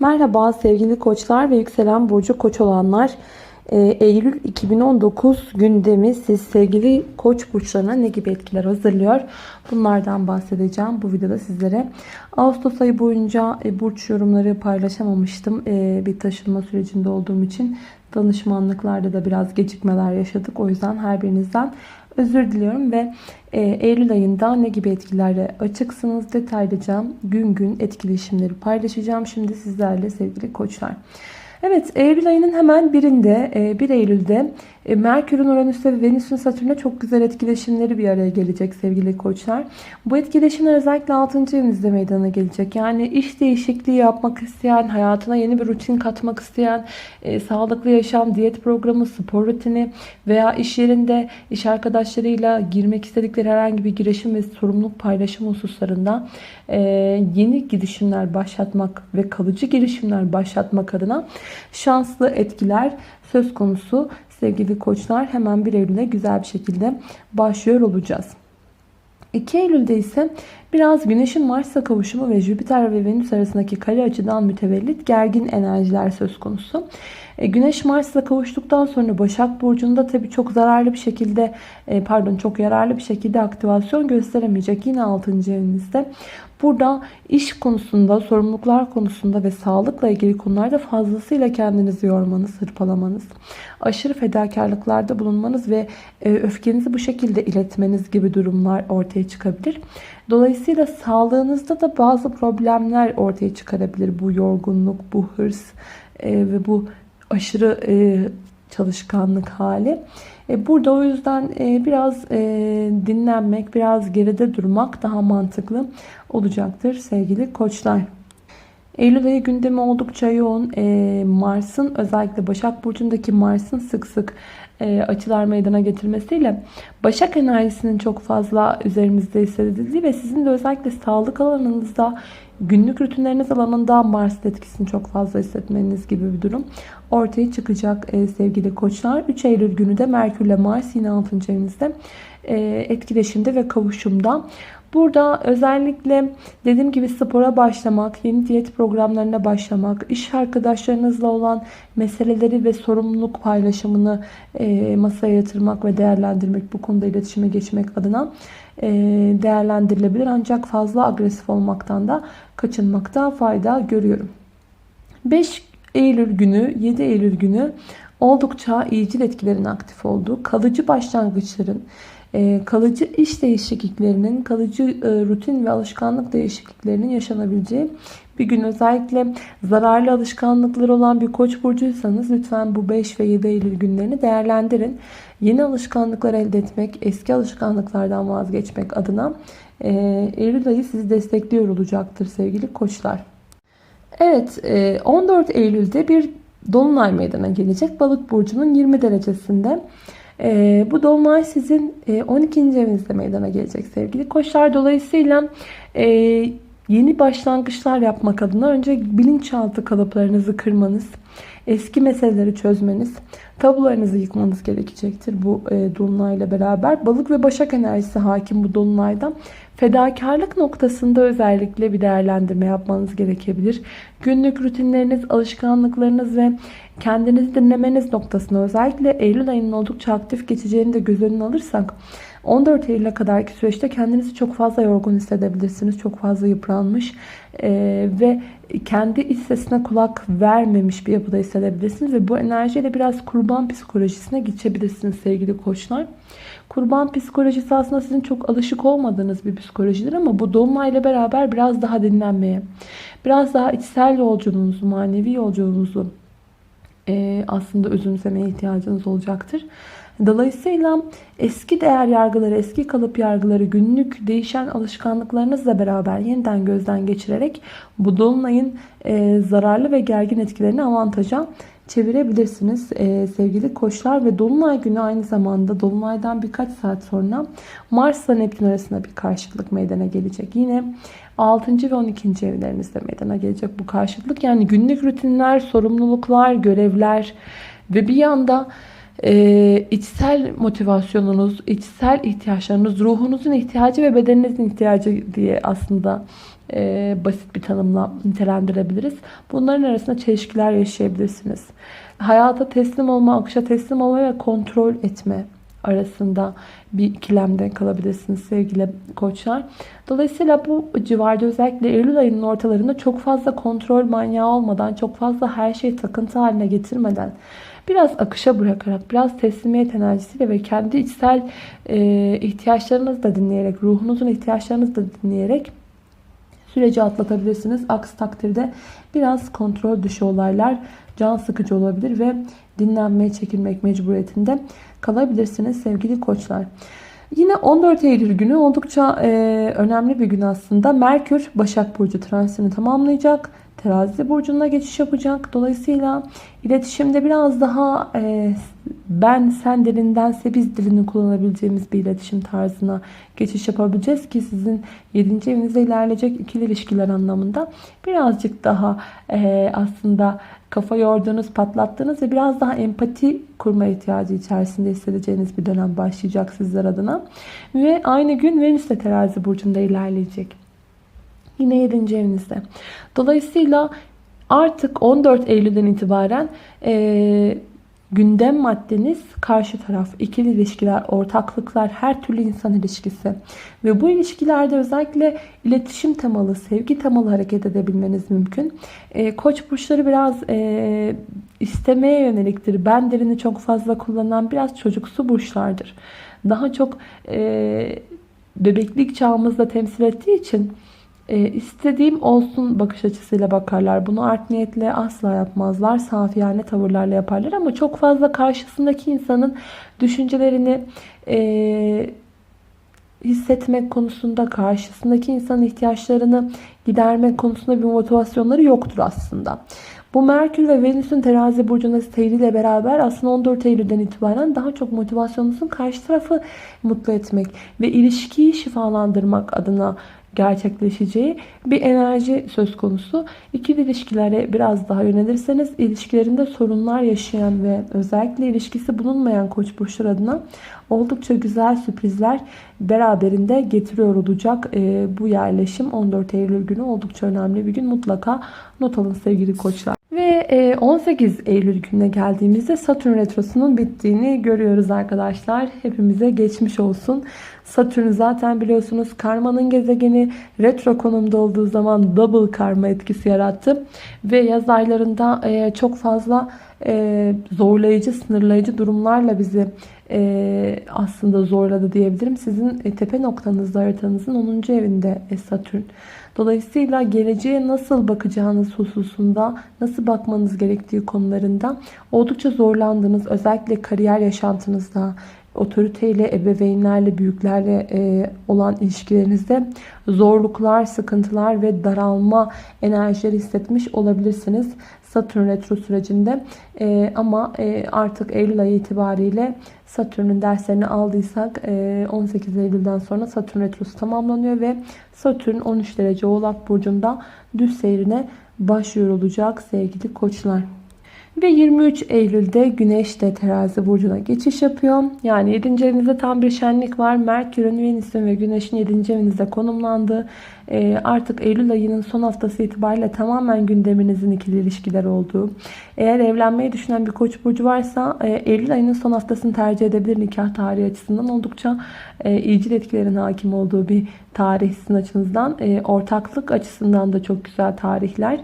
Merhaba sevgili koçlar ve yükselen burcu koç olanlar. Ee, Eylül 2019 gündemi siz sevgili koç burçlarına ne gibi etkiler hazırlıyor? Bunlardan bahsedeceğim bu videoda sizlere. Ağustos ayı boyunca e, burç yorumları paylaşamamıştım. E, bir taşınma sürecinde olduğum için danışmanlıklarda da biraz gecikmeler yaşadık. O yüzden her birinizden özür diliyorum ve e, Eylül ayında ne gibi etkilerle açıksınız detaylıca gün gün etkileşimleri paylaşacağım şimdi sizlerle sevgili koçlar. Evet Eylül ayının hemen birinde 1 Eylül'de e, Merkür'ün Uranüs'te ve Venüs'ün Satürn'e çok güzel etkileşimleri bir araya gelecek sevgili koçlar. Bu etkileşimler özellikle 6. evinizde meydana gelecek. Yani iş değişikliği yapmak isteyen, hayatına yeni bir rutin katmak isteyen, e, sağlıklı yaşam, diyet programı, spor rutini veya iş yerinde iş arkadaşlarıyla girmek istedikleri herhangi bir girişim ve sorumluluk paylaşım hususlarında e, yeni girişimler başlatmak ve kalıcı girişimler başlatmak adına şanslı etkiler söz konusu sevgili koçlar hemen 1 Eylül'e güzel bir şekilde başlıyor olacağız. 2 Eylül'de ise biraz Güneş'in Mars'la kavuşumu ve Jüpiter ve Venüs arasındaki kare açıdan mütevellit gergin enerjiler söz konusu. E, Güneş Mars'la kavuştuktan sonra Başak Burcu'nda tabii çok zararlı bir şekilde e, pardon çok yararlı bir şekilde aktivasyon gösteremeyecek. Yine 6. evinizde. Burada iş konusunda, sorumluluklar konusunda ve sağlıkla ilgili konularda fazlasıyla kendinizi yormanız, hırpalamanız, aşırı fedakarlıklarda bulunmanız ve e, öfkenizi bu şekilde iletmeniz gibi durumlar ortaya çıkabilir. Dolayısıyla sağlığınızda da bazı problemler ortaya çıkarabilir. Bu yorgunluk, bu hırs ve bu aşırı çalışkanlık hali. E, burada o yüzden e, biraz e, dinlenmek, biraz geride durmak daha mantıklı olacaktır sevgili koçlar. Eylül ayı gündemi oldukça yoğun. Mars'ın özellikle Başak Burcu'ndaki Mars'ın sık sık açılar meydana getirmesiyle Başak enerjisinin çok fazla üzerimizde hissedildiği ve sizin de özellikle sağlık alanınızda günlük rutinleriniz alanında Mars etkisini çok fazla hissetmeniz gibi bir durum ortaya çıkacak e, sevgili koçlar. 3 Eylül günü de Merkür ile Mars yine 6. evinizde e, etkileşimde ve kavuşumda. Burada özellikle dediğim gibi spora başlamak, yeni diyet programlarına başlamak, iş arkadaşlarınızla olan meseleleri ve sorumluluk paylaşımını e, masaya yatırmak ve değerlendirmek, bu konuda iletişime geçmek adına e, değerlendirilebilir. Ancak fazla agresif olmaktan da kaçınmakta fayda görüyorum. 5 Eylül günü, 7 Eylül günü oldukça iyicil etkilerin aktif olduğu, kalıcı başlangıçların, kalıcı iş değişikliklerinin, kalıcı e, rutin ve alışkanlık değişikliklerinin yaşanabileceği bir gün. Özellikle zararlı alışkanlıkları olan bir koç burcuysanız lütfen bu 5 ve 7 Eylül günlerini değerlendirin. Yeni alışkanlıklar elde etmek, eski alışkanlıklardan vazgeçmek adına e, Eylül ayı sizi destekliyor olacaktır sevgili koçlar. Evet 14 Eylül'de bir dolunay meydana gelecek. Balık burcunun 20 derecesinde. E, bu dolunay sizin e, 12. evinizde meydana gelecek sevgili koçlar. Dolayısıyla e, yeni başlangıçlar yapmak adına önce bilinçaltı kalıplarınızı kırmanız, eski meseleleri çözmeniz, tabularınızı yıkmanız gerekecektir bu e, dolunayla beraber. Balık ve başak enerjisi hakim bu dolunaydan. Fedakarlık noktasında özellikle bir değerlendirme yapmanız gerekebilir. Günlük rutinleriniz, alışkanlıklarınız ve kendinizi dinlemeniz noktasında özellikle Eylül ayının oldukça aktif geçeceğini de göz önüne alırsak 14 Eylül'e kadarki süreçte kendinizi çok fazla yorgun hissedebilirsiniz. Çok fazla yıpranmış e, ve kendi iç sesine kulak vermemiş bir yapıda hissedebilirsiniz. Ve bu enerjiyle biraz kurban psikolojisine geçebilirsiniz sevgili koçlar. Kurban psikolojisi aslında sizin çok alışık olmadığınız bir psikolojidir ama bu dolunayla beraber biraz daha dinlenmeye, biraz daha içsel yolculuğunuzu, manevi yolculuğunuzu e, aslında özümsemeye ihtiyacınız olacaktır. Dolayısıyla eski değer yargıları, eski kalıp yargıları, günlük değişen alışkanlıklarınızla beraber yeniden gözden geçirerek bu dolunayın e, zararlı ve gergin etkilerini avantaja çevirebilirsiniz e, sevgili koçlar ve dolunay günü aynı zamanda dolunaydan birkaç saat sonra Mars ile Neptün arasında bir karşılık meydana gelecek. Yine 6. ve 12. evlerinizde meydana gelecek bu karşılık. Yani günlük rutinler, sorumluluklar, görevler ve bir yanda e, içsel motivasyonunuz, içsel ihtiyaçlarınız, ruhunuzun ihtiyacı ve bedeninizin ihtiyacı diye aslında e, basit bir tanımla nitelendirebiliriz. Bunların arasında çelişkiler yaşayabilirsiniz. Hayata teslim olma, akışa teslim olma ve kontrol etme arasında bir ikilemde kalabilirsiniz sevgili koçlar. Dolayısıyla bu civarda özellikle Eylül ayının ortalarında çok fazla kontrol manyağı olmadan, çok fazla her şeyi takıntı haline getirmeden biraz akışa bırakarak, biraz teslimiyet enerjisiyle ve kendi içsel e, ihtiyaçlarınızı da dinleyerek, ruhunuzun ihtiyaçlarınızı da dinleyerek süreci atlatabilirsiniz. Aksi takdirde biraz kontrol dışı olaylar can sıkıcı olabilir ve dinlenmeye çekilmek mecburiyetinde kalabilirsiniz sevgili koçlar. Yine 14 Eylül günü oldukça e, önemli bir gün aslında. Merkür Başak Burcu transitini tamamlayacak. Terazi burcuna geçiş yapacak. Dolayısıyla iletişimde biraz daha e, ben sen dilindense biz dilini kullanabileceğimiz bir iletişim tarzına geçiş yapabileceğiz ki sizin 7. evinizde ilerleyecek ikili ilişkiler anlamında birazcık daha e, aslında kafa yorduğunuz, patlattığınız ve biraz daha empati kurma ihtiyacı içerisinde hissedeceğiniz bir dönem başlayacak sizler adına. Ve aynı gün Venüs de terazi burcunda ilerleyecek. Yine 7. evinizde. Dolayısıyla artık 14 Eylül'den itibaren e, gündem maddeniz karşı taraf, ikili ilişkiler, ortaklıklar, her türlü insan ilişkisi. Ve bu ilişkilerde özellikle iletişim temalı, sevgi temalı hareket edebilmeniz mümkün. E, koç burçları biraz e, istemeye yöneliktir. Ben derini çok fazla kullanan biraz çocuksu burçlardır. Daha çok e, bebeklik çağımızda temsil ettiği için e, istediğim olsun bakış açısıyla bakarlar. Bunu art niyetle asla yapmazlar. Safiyane tavırlarla yaparlar ama çok fazla karşısındaki insanın düşüncelerini e, hissetmek konusunda, karşısındaki insanın ihtiyaçlarını gidermek konusunda bir motivasyonları yoktur aslında. Bu Merkür ve Venüs'ün terazi burcunda seyriyle beraber aslında 14 Eylül'den itibaren daha çok motivasyonunuzun karşı tarafı mutlu etmek ve ilişkiyi şifalandırmak adına gerçekleşeceği bir enerji söz konusu. İkili ilişkilere biraz daha yönelirseniz ilişkilerinde sorunlar yaşayan ve özellikle ilişkisi bulunmayan koç burçlar adına oldukça güzel sürprizler beraberinde getiriyor olacak. E, bu yerleşim 14 Eylül günü oldukça önemli bir gün. Mutlaka not alın sevgili koçlar. Ve 18 e, Eylül gününe geldiğimizde Satürn Retrosu'nun bittiğini görüyoruz arkadaşlar. Hepimize geçmiş olsun. Satürn zaten biliyorsunuz karmanın gezegeni retro konumda olduğu zaman double karma etkisi yarattı. Ve yaz aylarında e, çok fazla e, zorlayıcı, sınırlayıcı durumlarla bizi aslında zorladı diyebilirim. Sizin tepe noktanızda haritanızın 10. evinde Satürn. Dolayısıyla geleceğe nasıl bakacağınız hususunda, nasıl bakmanız gerektiği konularında oldukça zorlandığınız, özellikle kariyer yaşantınızda, otoriteyle, ebeveynlerle, büyüklerle e, olan ilişkilerinizde zorluklar, sıkıntılar ve daralma enerjileri hissetmiş olabilirsiniz. Satürn retro sürecinde e, ama e, artık Eylül ayı itibariyle Satürn'ün derslerini aldıysak 18 Eylül'den sonra Satürn retrosu tamamlanıyor ve Satürn 13 derece Oğlak Burcu'nda düz seyrine başlıyor olacak sevgili koçlar. Ve 23 Eylül'de Güneş de terazi burcuna geçiş yapıyor. Yani 7. evinizde tam bir şenlik var. Merkür'ün, Venüs'ün ve Güneş'in 7. evinizde konumlandığı ee, artık Eylül ayının son haftası itibariyle tamamen gündeminizin ikili ilişkiler olduğu. Eğer evlenmeyi düşünen bir koç burcu varsa e, Eylül ayının son haftasını tercih edebilir nikah tarihi açısından. Oldukça e, iyicil etkilerin hakim olduğu bir tarih sizin açınızdan. E, ortaklık açısından da çok güzel tarihler.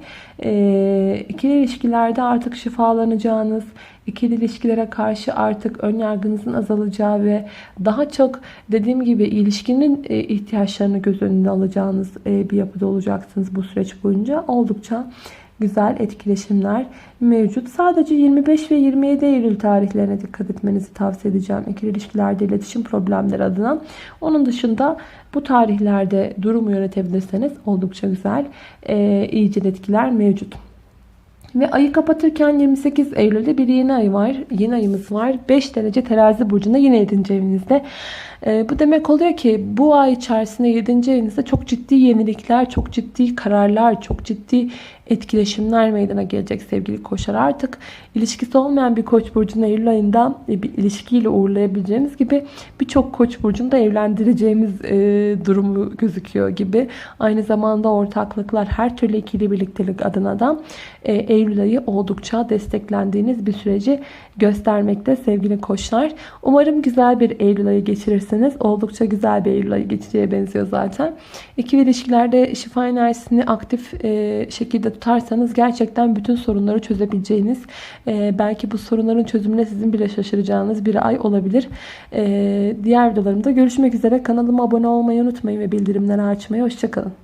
İkili ilişkilerde artık şifalanacağınız, ikili ilişkilere karşı artık ön yargınızın azalacağı ve daha çok dediğim gibi ilişkinin e, ihtiyaçlarını göz önüne alacağınız e, bir yapıda olacaksınız bu süreç boyunca. Oldukça güzel etkileşimler mevcut. Sadece 25 ve 27 Eylül tarihlerine dikkat etmenizi tavsiye edeceğim. İkili ilişkilerde iletişim problemleri adına. Onun dışında bu tarihlerde durumu yönetebilirseniz oldukça güzel e, iyicil etkiler mevcut. Ve ayı kapatırken 28 Eylül'de bir yeni ay var. Yeni ayımız var. 5 derece terazi burcunda yine 7. evinizde. E, bu demek oluyor ki bu ay içerisinde 7. ayınızda çok ciddi yenilikler, çok ciddi kararlar, çok ciddi etkileşimler meydana gelecek sevgili koçlar. Artık ilişkisi olmayan bir koç burcunu Eylül ayında e, bir ilişkiyle uğurlayabileceğimiz gibi birçok koç burcunu da evlendireceğimiz e, durumu gözüküyor gibi. Aynı zamanda ortaklıklar her türlü ikili birliktelik adına da e, Eylül ayı oldukça desteklendiğiniz bir süreci göstermekte sevgili koçlar. Umarım güzel bir Eylül ayı geçirirsiniz. Oldukça güzel bir Eylül ayı geçeceğe benziyor zaten. İkili ilişkilerde şifa enerjisini aktif e, şekilde tutarsanız gerçekten bütün sorunları çözebileceğiniz, e, belki bu sorunların çözümüne sizin bile şaşıracağınız bir ay olabilir. E, diğer videolarımda görüşmek üzere. Kanalıma abone olmayı unutmayın ve bildirimleri açmayı. Hoşçakalın.